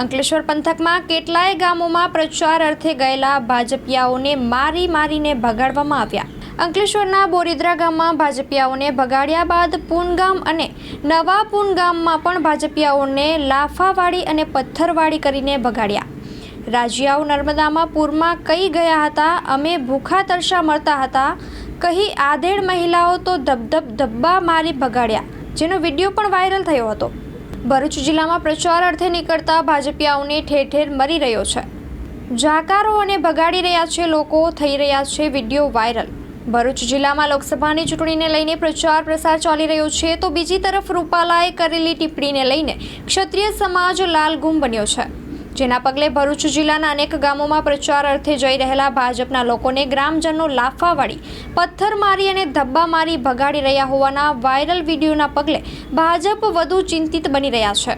અંકલેશ્વર પંથકમાં કેટલાય ગામોમાં પ્રચાર અર્થે ગયેલા ભાજપિયાઓને મારી મારીને ભગાડવામાં આવ્યા. અંકલેશ્વરના બોરિદ્રા ગામમાં ભાજપિયાઓને ભગાડ્યા બાદ પૂનગામ અને નવા પૂનગામમાં પણ ભાજપિયાઓને લાફાવાળી અને પથ્થરવાળી કરીને ભગાડ્યા. રાજીયાઓ નર્મદામાં પૂરમાં કઈ ગયા હતા, અમે ભૂખા તરસા મળતા હતા, કહી આધેડ મહિલાઓ તો ધબધબ ધબ્બા મારી ભગાડ્યા, જેનો વીડિયો પણ વાયરલ થયો હતો. ભરૂચ જિલ્લામાં પ્રચાર અર્થે નીકળતા ભાજપિયાઓને ઠેર ઠેર મરી રહ્યો છે. જાકારો અને ભગાડી રહ્યા છે લોકો, થઈ રહ્યા છે વીડિયો વાયરલ. ભરૂચ જિલ્લામાં લોકસભાની ચૂંટણીને લઈને પ્રચાર પ્રસાર ચાલી રહ્યો છે તો બીજી તરફ રૂપાલાએ કરેલી ટિપ્પણીને લઈને ક્ષત્રિય સમાજ લાલગુમ બન્યો છે. જેના પગલે ભરૂચ જિલ્લાના અનેક ગામોમાં પ્રચાર અર્થે જઈ રહેલા ભાજપના લોકોને ગ્રામજનો લાફાવાળી, પથ્થર મારી અને ધબ્બા મારી ભગાડી રહ્યા હોવાના વાયરલ વિડીયોના પગલે ભાજપ વધુ ચિંતિત બની રહ્યા છે.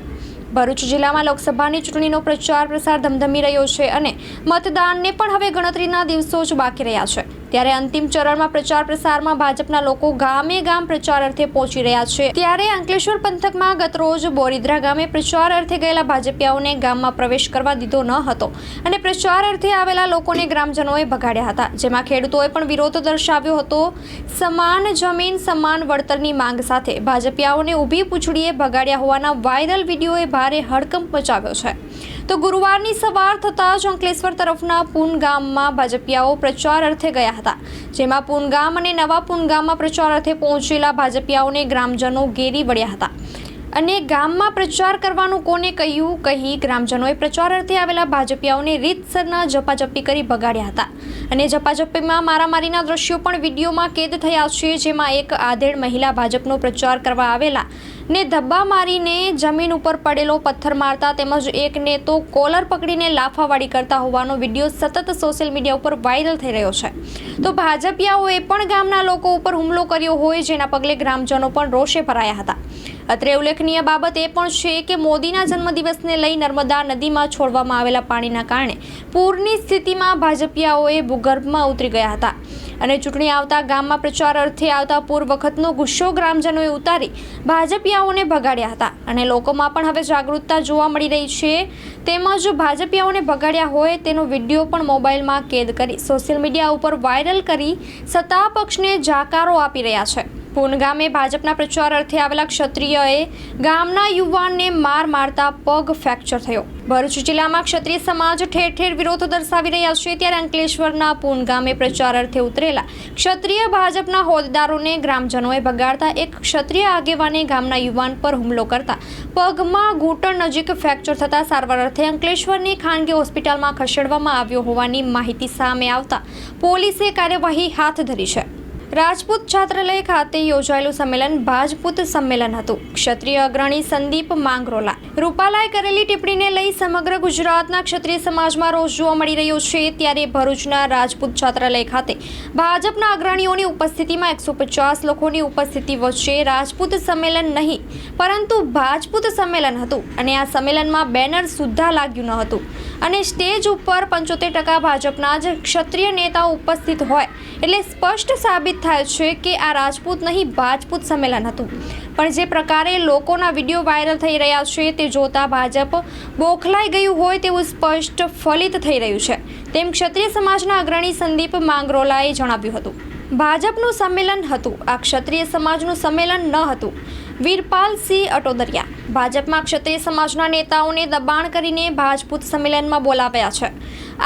ભરૂચ જિલ્લામાં લોકસભાની ચૂંટણીનો પ્રચાર પ્રસાર ધમધમી રહ્યો છે અને મતદાનને પણ હવે ગણતરીના દિવસો જ બાકી રહ્યા છે. ત્યારે અંતિમ ચરણમાં પ્રચાર પ્રસારમાં ભાજપના લોકો ગામે ગામ પ્રચાર અર્થે પહોંચી રહ્યા છે. ત્યારે અંકલેશ્વર પંથકમાં ગતરોજ બોરિદ્રા ગામે પ્રચાર અર્થે ગયેલા ભાજપિયાઓને ગામમાં પ્રવેશ કરવા દીધો ન હતો અને પ્રચાર અર્થે આવેલા લોકોને ગ્રામજનોએ ભગાડ્યા હતા. જેમાં ખેડૂતોએ પણ વિરોધ દર્શાવ્યો હતો. સમાન જમીન, સમાન વળતરની માંગ સાથે ભાજપિયાઓને ઊભી પૂંછડીએ ભગાડ્યા હોવાના વાયરલ વિડીયોએ ભારે હડકંપ મચાવ્યો છે. તો ગુરુવારની સવાર થતાં જ અંકલેશ્વર તરફના પૂન ગામમાં ભાજપિયાઓ પ્રચાર અર્થે ગયા હતા, જેમાં પૂનગામ અને નવા પૂનગામમાં પ્રચાર અર્થે પહોંચેલા ભાજપિયાઓને ગ્રામજનો ઘેરી વળ્યા હતા. અને ગામમાં પ્રચાર કરવાનું કોને કહ્યું? કહી ગ્રામજનોએ પ્રચાર અર્થે આવેલા ભાજપિયાઓને રીતસરના ઝપાઝપી કરી ભગાડ્યા હતા. અને ઝપાઝપીમાં મારામારીના દ્રશ્યો પણ વિડીયોમાં કેદ થયા છે, જેમાં એક આધેડ મહિલા ભાજપનો પ્રચાર કરવા આવેલા ને ધબ્બા મારીને જમીન ઉપર પડેલો પથ્થર મારતા તેમજ એકને તો કોલર પકડીને લાફાવાળી કરતા હોવાનો વીડિયો સતત સોશિયલ મીડિયા ઉપર વાયરલ થઈ રહ્યો છે. તો ભાજપિયાઓએ પણ ગામના લોકો ઉપર હુમલો કર્યો હોય જેના પગલે ગ્રામજનો પણ રોષે ભરાયા હતા. અત્રે ઉલ્લેખનીય બાબત એ પણ છે કે મોદીના જન્મદિવસને લઈ નર્મદા નદીમાં છોડવામાં આવેલા પાણીના કારણે પૂરની સ્થિતિમાં ભાજપિયાઓએ ભૂગર્ભમાં ઉતરી ગયા હતા. અને ચૂંટણી આવતા ગામમાં પ્રચાર અર્થે આવતા પૂર વખતનો ગુસ્સો ગ્રામજનોએ ઉતારી ભાજપિયાઓને ભગાડ્યા હતા. અને લોકોમાં પણ હવે જાગૃતતા જોવા મળી રહી છે. તેમજ ભાજપિયાઓને ભગાડ્યા હોય તેનો વીડિયો પણ મોબાઈલમાં કેદ કરી સોશિયલ મીડિયા ઉપર વાયરલ કરી સત્તા પક્ષને જાકારો આપી રહ્યા છે. પૂન ગામે ભાજપના પ્રચાર અર્થે આવેલા ક્ષત્રિયએ ગામના યુવાનને માર મારતા પગ ફ્રેક્ચર થયો. ભરૂચ જિલ્લામાં ક્ષત્રિય સમાજ ઠેર ઠેર વિરોધ દર્શાવી રહ્યા છે ત્યારે અંકલેશ્વરના પૂન ગામે પ્રચાર અર્થે ઉતરેલા ક્ષત્રિય ભાજપના હોદ્દેદારોને ગ્રામજનોએ ભગાડતા એક ક્ષત્રિય આગેવાને ગામના યુવાન પર હુમલો કરતા પગમાં ઘૂંટણ નજીક ફ્રેક્ચર થતા સારવાર અર્થે અંકલેશ્વરની ખાનગી હોસ્પિટલમાં ખસેડવામાં આવ્યો હોવાની માહિતી સામે આવતા પોલીસે કાર્યવાહી હાથ ધરી છે. રાજપૂત છાત્રાલય ખાતે યોજાયેલું સંમેલન ભાજપૂત સંમેલન હતું. ક્ષત્રિય અગ્રણી સંદીપ માંગરોલા રૂપાલાએ કરેલી ટિપ્પણીને લઈ સમગ્ર ગુજરાતના ક્ષત્રિય સમાજમાં રોષ જોવા મળી રહ્યો છે. ત્યારે ભરૂચના રાજપૂત છાત્રાલય ખાતે ભાજપના અગ્રણીઓની ઉપસ્થિતિમાં એકસો પચાસ લોકોની ઉપસ્થિતિ વચ્ચે રાજપૂત સંમેલન નહીં, પરંતુ ભાજપૂત સંમેલન હતું અને આ સંમેલનમાં બેનર સુદ્ધા લાગ્યું ન હતું. અને સ્ટેજ ઉપર પંચોતેર ટકા ભાજપના જ ક્ષત્રિય નેતાઓ ઉપસ્થિત હોય, એટલે સ્પષ્ટ સાબિત થાય છે કે આ રાજપૂત નહીં ભાજપૂત સંમેલન હતું. પણ જે પ્રકારે લોકોના વીડિયો વાયરલ થઈ રહ્યા છે, તે જોતા ભાજપ બોખલાઈ ગયું હોય તેવું સ્પષ્ટ ફલિત થઈ રહ્યું છે. તેમ ક્ષત્રિય સમાજના અગ્રણી સંદીપ માંગરોલાએ જણાવ્યું હતું. ભાજપનું સંમેલન હતું. આ ક્ષત્રિય સમાજનું સંમેલન ન હતું. વીરપાલસિંહ અટોદરિયા. ભાજપમાં ક્ષત્રિય સમાજના નેતાઓને દબાણ કરીને રાજપૂત સંમેલનમાં બોલાવ્યા છે.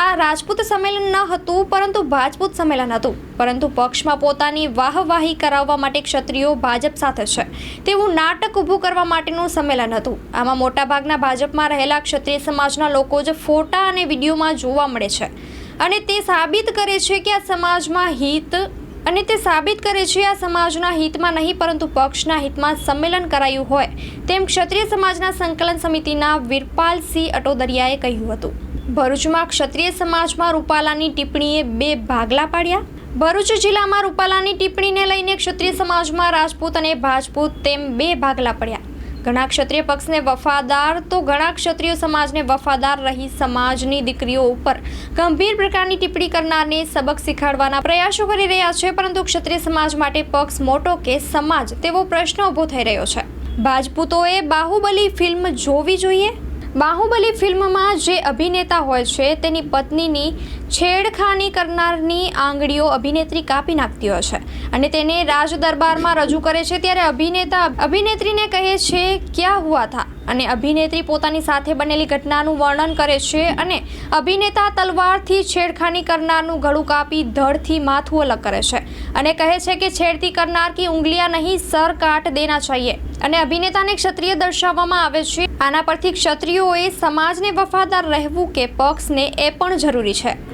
આ રાજપૂત સંમેલન ન હતું, પરંતુ ભાજપૂત સંમેલન હતું. પરંતુ પક્ષમાં પોતાની વાહવાહી કરાવવા માટે ક્ષત્રિયો ભાજપ સાથે છે. તેવું નાટક ઊભું કરવા માટેનું સંમેલન હતું. આમાં મોટાભાગના ભાજપમાં રહેલા ક્ષત્રિય સમાજના લોકો જ ફોટા અને વિડીયોમાં જોવા મળે છે. અને તે સાબિત કરે છે કે આ સમાજમાં હિત અને તે સાબિત કરે છે આ સમાજના હિતમાં નહીં, પરંતુ પક્ષના હિતમાં સંમેલન કરાયું હોય તેમ ક્ષત્રિય સમાજના સંકલન સમિતિના વીરપાલસિંહ અટોદરિયાએ કહ્યું હતું. ભરૂચમાં ક્ષત્રિય સમાજમાં રૂપાલાની ટિપ્પણીએ બે ભાગલા પાડ્યા. ભરૂચ જિલ્લામાં રૂપાલાની ટિપ્પણીને લઈને ક્ષત્રિય સમાજમાં રાજપૂત અને ભાજપૂત તેમ બે ભાગલા પડ્યા. ઘણા ક્ષત્રિય પક્ષને વફાદાર તો ઘણા ક્ષત્રિય સમાજને વફાદાર રહી સમાજની દીકરીઓ ઉપર ગંભીર પ્રકારની ટિપ્પણી કરનારને સબક શીખવાડવાના પ્રયાસો કરી રહ્યા છે, પરંતુ ક્ષત્રિય સમાજ માટે પક્ષ મોટો કે સમાજ તેવો પ્રશ્ન ઊભો થઈ રહ્યો છે. રાજપૂતોએ બાહુબલી ફિલ્મ જોવી જોઈએ? બાહુબલી ફિલ્મમાં જે અભિનેતા હોય છે, તેની પત્નીની છેડખાની કરનારની આંગળીઓ અભિનેત્રી કાપી નાખતી હોય છે અને તેને રાજ દરબારમાં રજૂ કરે છે. ત્યારે અભિનેતા અભિનેત્રીને કહે છે, ક્યાં હુઆ થા? અને અભિનેત્રી પોતાની સાથે બનેલી ઘટનાનું વર્ણન કરે છે અને અભિનેતા તલવારથી છેડખાની કરનારનું ગળું કાપી ધડથી માથું અલગ કરે છે અને કહે છે કે છેડતી કરનાર કી ઉંગલિયા નહીં, સર કાટ દેના ચાહીએ. અને અભિનેતાને ક્ષત્રિય દર્શાવવામાં આવે છે. આના પરથી ક્ષત્રિયોએ સમાજને વફાદાર રહેવું કે પક્ષને એ પણ જરૂરી છે.